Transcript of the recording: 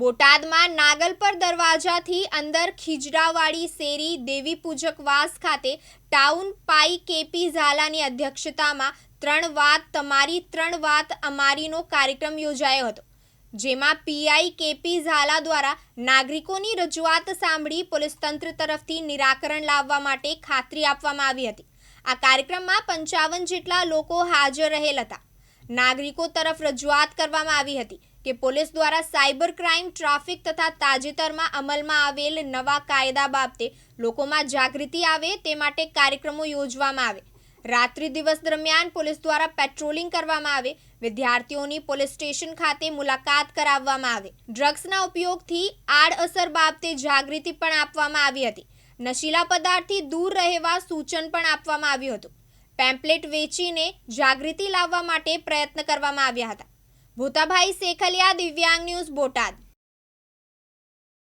બોટાદમાં નાગલપર દરવાજાથી અંદર ખીજડાવાડી શેરી દેવી પૂજક વાસ ખાતે ટાઉન પાઈ કેપી ઝાલાની અધ્યક્ષતામાં ત્રણ વાત, તમારી ત્રણ વાત, અમારીનો કાર્યક્રમ યોજાયો હતો. જેમાં પીઆઈ કેપી ઝાલા દ્વારા નાગરિકોની રજૂઆત સાંભળી પોલીસ તંત્ર તરફથી નિરાકરણ લાવવા માટે ખાતરી આપવામાં આવી હતી. આ કાર્યક્રમમાં પંચાવન જેટલા લોકો હાજર રહેલ હતા. નાગરિકો તરફ રજૂઆત કરવામાં આવી હતી. કે પોલીસ દ્વારા સાયબર ક્રાઇમ, ટ્રાફિક તથા તાજેતરમાં અમલમાં આવેલ નવા કાયદા બાબતે લોકોમાં જાગૃતિ આવે તે માટે કાર્યક્રમો યોજવામાં આવે. રાત્રિ દિવસ દરમિયાન પોલીસ દ્વારા પેટ્રોલિંગ કરવામાં આવે. વિદ્યાર્થીઓની પોલીસ સ્ટેશન ખાતે મુલાકાત કરાવવામાં આવે. ડ્રગ્સના ઉપયોગથી આડઅસર બાબતે જાગૃતિ પણ આપવામાં આવી હતી. નશીલા પદાર્થથી દૂર રહેવા સૂચન પણ આપવામાં આવ્યું હતું. પેમ્પલેટ વેચીને જાગૃતિ લાવવા માટે પ્રયત્ન કરવામાં આવ્યા હતા. ભૂતાભાઈ શેખલિયા દિવ્યાંગ ન્યૂઝ બોટાદ.